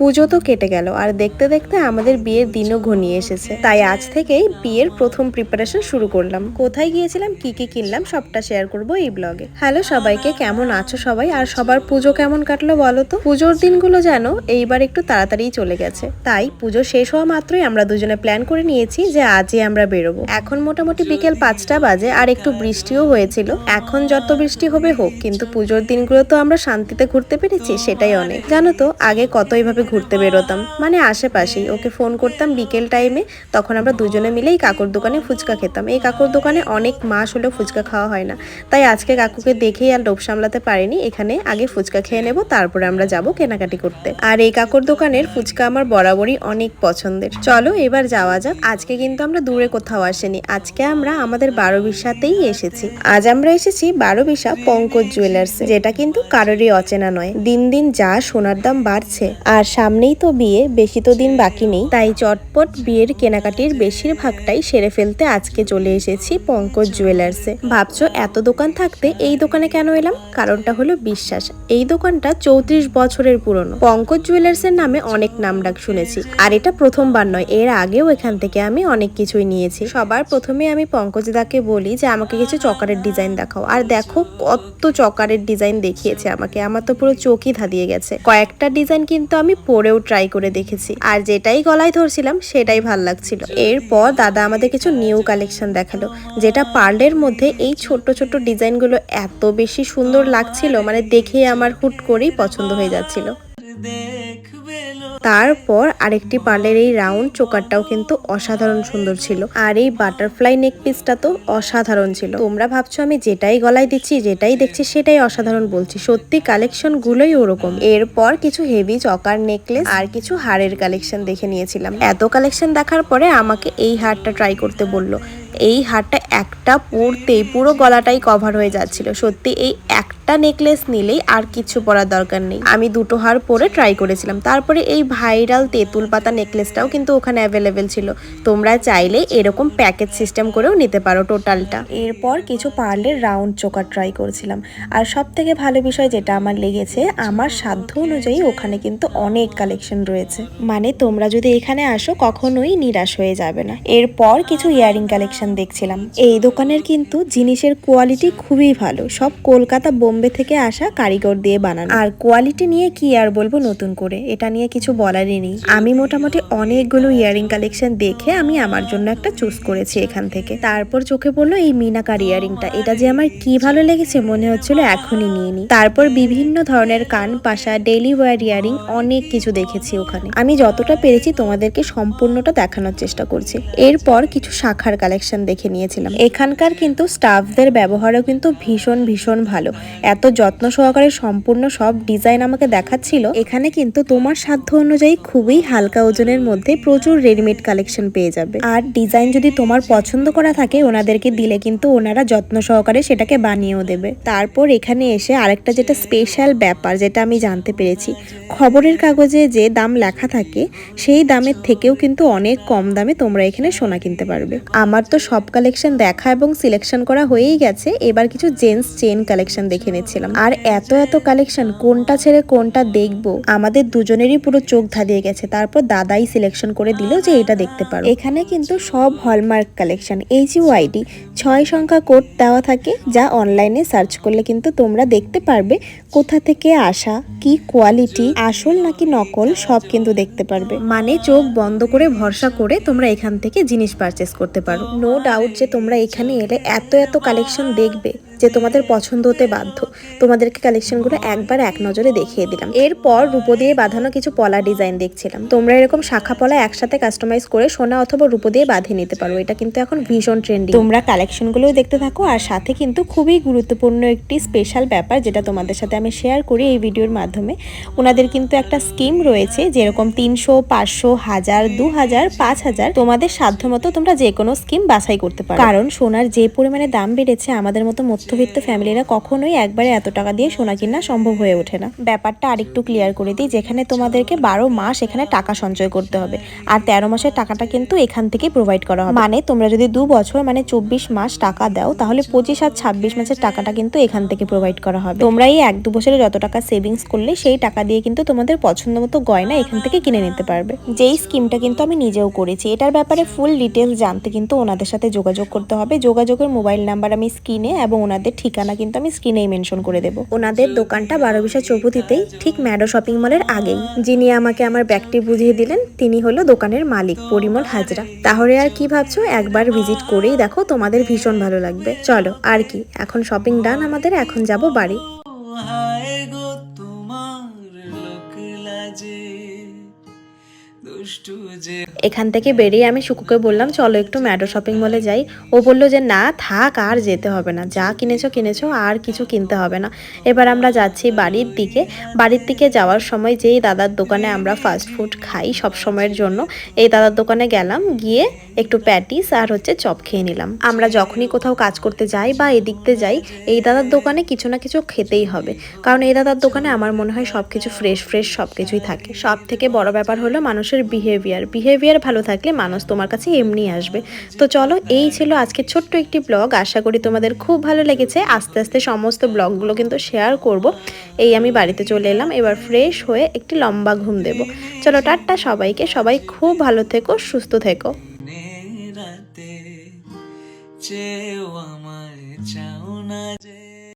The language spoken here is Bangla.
পুজো তো কেটে গেল, আর দেখতে দেখতে আমাদের বিয়ের দিনও ঘনিয়ে এসেছে। তাই আজ থেকেই বিয়ের প্রথম প্রিপারেশন শুরু করলাম। কোথায় গিয়েছিলাম, কি কি কিনলাম, সবটা শেয়ার করব এই ব্লগে হ্যালো সবাইকে, কেমন আছো সবাই? আর সবার পুজো কেমন কাটলো বলো তো? পুজোর দিনগুলো যেন এইবার একটু তাড়াতাড়ি চলে গেছে। তাই পুজো শেষ হওয়া মাত্রই আমরা দুজনে প্ল্যান করে নিয়েছি যে আজই আমরা বেরোবো। এখন মোটামুটি বিকেল পাঁচটা বাজে, আর একটু বৃষ্টিও হয়েছিল। এখন যত বৃষ্টি হবে হোক, কিন্তু পুজোর দিনগুলো তো আমরা শান্তিতে ঘুরতে পেরেছি, সেটাই অনেক। জানো তো, আগে কত এইভাবে ঘুরতে বেরোতাম। মানে আশেপাশেই। ওকে ফোন করতাম বিকেল টাইমে তখন আমরা দুজনে মিলেই কাকুর দোকানে ফুচকা খেতাম। এই কাকুর দোকানে অনেক মাস হলেও ফুচকা খাওয়া হয় না। তাই আজকে কাকুকে দেখেই আর লোভ সামলাতে পারিনি। এখানে আগে ফুচকা খেয়ে নেব, তারপরে আমরা যাব কেনাকাটি করতে। আর এই কাকুর দোকানের ফুচকা আমার বরাবরই অনেক পছন্দের। চলো এবার যাওয়া যাক। আজকে কিন্তু আমরা দূরে কোথাও আসেনি। আজকে আমরা আমাদের বারো বিশাতেই এসেছি। আজ আমরা এসেছি বারো বিশা পঙ্কজ জুয়েলার্স যেটা কিন্তু কারোরই অচেনা নয়। দিন দিন যা সোনার দাম বাড়ছে। আর সামনেই তো বিয়ে বেশি তো দিন বাকি নেই। তাই চটপট বিয়ের কেনাকাটির বেশিরভাগটাই সেরে ফেলতে আজকে চলে এসেছি পঙ্কজ জুয়েলার্সে। ভাবছ এত দোকান থাকতে এই দোকানে কেন এলাম? কারণটা হলো বিশ্বাস। এই দোকানটা চৌত্রিশ বছরের পুরনো। পঙ্কজ জুয়েলার্সের নামে অনেক নাম ডাক শুনেছি। আর এটা প্রথমবার নয় এর আগেও এখান থেকে আমি অনেক কিছুই নিয়েছি। সবার প্রথমে আমি পঙ্কজ দাকে বলি যে আমাকে কিছু চকারের ডিজাইন দেখাও। আর দেখো কত চকারের ডিজাইন দেখিয়েছে আমাকে। আমার তো পুরো চোখই ধাঁধিয়ে গেছে। কয়েকটা ডিজাইন কিন্তু আমি পরেও ট্রাই করে দেখেছি। আর যেটাই গলায় ধরছিলাম, সেটাই ভালো লাগছিল। এরপর দাদা আমাদের কিছু নিউ কালেকশন দেখাল, যেটা পার্লের মধ্যে এই ছোট ছোট ডিজাইনগুলো এত বেশি সুন্দর লাগছিল মানে দেখে আমার হুট করেই পছন্দ হয়ে যাচ্ছিল। তারপর আরেকটি পার্লের এই রাউন্ড চোকারটাও কিন্তু অসাধারণ সুন্দর ছিল। আর এই বাটারফ্লাই নেক পিসটা তো অসাধারণ ছিল। তোমরা ভাবছ আমি যেটাই গলায় দিচ্ছি, যেটাই দেখছি সেটাই অসাধারণ বলছি। সত্যি কালেকশন গুলোই ওরকম। এরপর কিছু হেভি চকার নেকলেস আর কিছু হারের কালেকশন দেখে নিয়েছিলাম। এত কালেকশন দেখার পরে আমাকে এই হারটা ট্রাই করতে বলল। এই হারটা একটা পরতেই পুরো গলাটাই কভার হয়ে যাচ্ছিল। সত্যি এই একটা নেকলেস নিলেই আর কিছু পরার দরকার নেই। আমি দুটো হার পরে ট্রাই করেছিলাম। তারপরে এই ভাইরাল তেঁতুল পাতা নেকলেসটাও কিন্তু ওখানে অ্যাভেলেবেল ছিল। তোমরা চাইলে এরকম প্যাকেজ সিস্টেম করেও নিতে পারো টোটালটা এরপর কিছু পার্লের রাউন্ড চোকার ট্রাই করেছিলাম। আর সব থেকে ভালো বিষয় যেটা আমার লেগেছে, আমার সাধ্য অনুযায়ী ওখানে কিন্তু অনেক কালেকশন রয়েছে। মানে তোমরা যদি এখানে আসো, কখনোই নিরাশ হয়ে যাবে না। এরপর কিছু ইয়ারিং কালেকশন দেখছিলাম। এই দোকানের কিন্তু জিনিসের কোয়ালিটি খুবই ভালো। সব কলকাতা বোম্বে থেকে আসা কারিগর দিয়ে বানানো। আর কোয়ালিটি নিয়ে কি আর বলব নতুন করে, এটা নিয়ে কিছু বলারই নেই। আমি মোটামুটি অনেকগুলো ইয়ারিং কালেকশন দেখে আমি আমার জন্য একটা চুজ করেছি এখান থেকে। তারপর চোখে পড়ল এই মিনাকার ইয়ারিংটা। এটা যে আমার কি ভালো লেগেছে মনে হচ্ছিল এখনই নিয়ে নি তারপর বিভিন্ন ধরনের কান পাশা ডেলি ওয়ার ইয়ারিং, অনেক কিছু দেখেছি ওখানে। আমি যতটা পেরেছি তোমাদেরকে সম্পূর্ণটা দেখানোর চেষ্টা করছি। এরপর কিছু শাখার কালেকশন দেখে নিয়েছিলাম। এখানকার কিন্তু স্টাফদের ব্যবহারও কিন্তু ভীষণ ভীষণ ভালো। এত যত্ন সহকারে সম্পূর্ণ সব ডিজাইন আমাকে দেখাচ্ছিল, এখানে কিন্তু তোমার সাধ্য অনুযায়ী খুবই হালকা ওজনের মধ্যে প্রচুর রেডিমেড কালেকশন পেয়ে যাবে। আর ডিজাইন যদি তোমার পছন্দ করা থাকে, ওনাদেরকে দিলে কিন্তু ওনারা যত্ন সহকারে সেটাকে বানিয়েও দেবে। তারপর এখানে এসে আরেকটা যেটা স্পেশাল ব্যাপার, যেটা আমি জানতে পেরেছি, খবরের কাগজে যে দাম লেখা থাকে, সেই দামের থেকেও কিন্তু অনেক কম দামে তোমরা এখানে সোনা কিনতে পারবে। আমার তো সব কালেকশন দেখা এবং সিলেকশন করা হয়েই গেছে, এবার কিছু জেন্টস চেন কালেকশন দেখে নিচ্ছিলাম আর এত এত কালেকশন কোনটা ছেড়ে কোনটা দেখব, আমাদের দুজনেরই পুরো চোখ ধাঁধিয়ে গেছে। তারপর দাদাই সিলেকশন করে দিল যে এটা দেখতে পারো। এখানে কিন্তু সব হলমার্ক কালেকশন এইচ ওয়াইডি ছয় সংখ্যা কোড দেওয়া থাকে, যা অনলাইনে সার্চ করলে কিন্তু তোমরা দেখতে পারবে কোথা থেকে আসা, কি কোয়ালিটি আসল নাকি নকল, সব কিন্তু দেখতে পারবে। মানে চোখ বন্ধ করে, ভরসা করে তোমরা এখান থেকে জিনিস পারচেস করতে পারো। নো ডাউট যে তোমরা এখানে এলে এত এত কালেকশন দেখবে। যে তোমাদের পছন্দ হতে বাধ্য। তোমাদেরকে কালেকশনগুলো একবার এক নজরে দেখিয়ে দিলাম। এরপর রূপো দিয়ে বাঁধানো কিছু পলা ডিজাইন দেখছিলাম। তোমরা এরকম শাখা পলা একসাথে কাস্টমাইজ করে সোনা অথবা রূপো দিয়ে বাঁধিয়ে নিতে পারো। এটা কিন্তু এখন ভীষণ ট্রেন্ডিং তোমরা কালেকশনগুলোও দেখতে থাকো। আর সাথে কিন্তু খুবই গুরুত্বপূর্ণ একটি স্পেশাল ব্যাপার যেটা তোমাদের সাথে আমি শেয়ার করি এই ভিডিওর মাধ্যমে। ওনাদের কিন্তু একটা স্কিম রয়েছে যেরকম তিনশো, পাঁচশো, হাজার, দু হাজার, পাঁচ হাজার তোমাদের সাধ্য মতো তোমরা যে কোনো স্কিম বাছাই করতে পারো। কারণ সোনার যে পরিমাণে দাম বেড়েছে আমাদের মতো মধ্য মধ্যবিত্ত ফ্যামিলিরা কখনোই একবারে এত টাকা দিয়ে সোনা কিনা সম্ভব হয়ে ওঠে না। ব্যাপারটা আরেকটু ক্লিয়ার করে দিই যেখানে তোমাদেরকে বারো মাস এখানে টাকা সঞ্চয় করতে হবে। আর তেরো মাসের টাকাটা কিন্তু এখান থেকে প্রোভাইড করা হবে। মানে তোমরা যদি দু বছর মানে চব্বিশ মাস টাকা দাও তাহলে পঁচিশ আর ছাব্বিশ মাসের টাকাটা কিন্তু এখান থেকে প্রোভাইড করা হবে। তোমরা এই এক দু বছরে যত টাকা সেভিংস করলে সেই টাকা দিয়ে কিন্তু তোমাদের পছন্দ মতো গয়না এখান থেকে কিনে নিতে পারবে। যেই স্কিমটা কিন্তু আমি নিজেও করেছি। এটার ব্যাপারে ফুল ডিটেলস জানতে কিন্তু ওনাদের সাথে যোগাযোগ করতে হবে। যোগাযোগের মোবাইল নাম্বার আমি স্ক্রিনে এবং ওনাদের ঠিকানা কিন্তু আমি স্ক্রিনেই মেনশন করে দেবো। ওনাদের দোকানটা বারো বারোবিশা চৌপতিতেই, ঠিক ম্যাডো শপিং মলের আগেই। যিনি আমাকে আমার ব্যাগটি বুঝিয়ে দিলেন, তিনি হলো দোকানের মালিক, পরিমল হাজরা। তাহলে আর কি ভাবছ? একবার ভিজিট করেই দেখো, তোমাদের ভীষণ ভালো লাগবে। চলো, আর কি, এখন শপিং ডান আমাদের, এখন যাব বাড়ি। এখান থেকে বেরিয়ে আমি শুকুকে বললাম, চলো একটু ম্যাডো শপিং মলে যাই। ও বলল যে, না, থাক, আর যেতে হবে না। যা কিনেছো কিনেছো, আর কিছু কিনতে হবে না। এবার আমরা যাচ্ছি বাড়ির দিকে। বাড়ির দিকে যাওয়ার সময় যেই দাদার দোকানে আমরা ফাস্ট ফুড খাই সব সময়ের জন্য, এই দাদার দোকানে গেলাম, গিয়ে একটু প্যাটিস আর হচ্ছে চপ খেয়ে নিলাম। আমরা যখনই কোথাও কাজ করতে যাই বা এদিক দিয়ে যাই, এই দাদার দোকানে কিছু না কিছু খেতেই হবে। কারণ এই দাদার দোকানে আমার মনে হয় সব কিছু ফ্রেশ ফ্রেশ সব কিছুই থাকে। সব থেকে বড় ব্যাপার হলো মানুষের বিহেভিয়ার বিহেভিয়ার ভালো থাকলে মানুষ তোমার কাছে এমনি আসবে। তো চলো, এই ছিল আজকে ছোট্ট একটি ব্লগ আশা করি তোমাদের খুব ভালো লেগেছে। আস্তে আস্তে সমস্ত ব্লগগুলো কিন্তু শেয়ার করব। এই আমি বাড়িতে চলে এলাম, এবার ফ্রেশ হয়ে একটি লম্বা ঘুম দেব। চলো টাট্টা সবাইকে। সবাই খুব ভালো থেকো, সুস্থ থেকো। আমায়, চাও না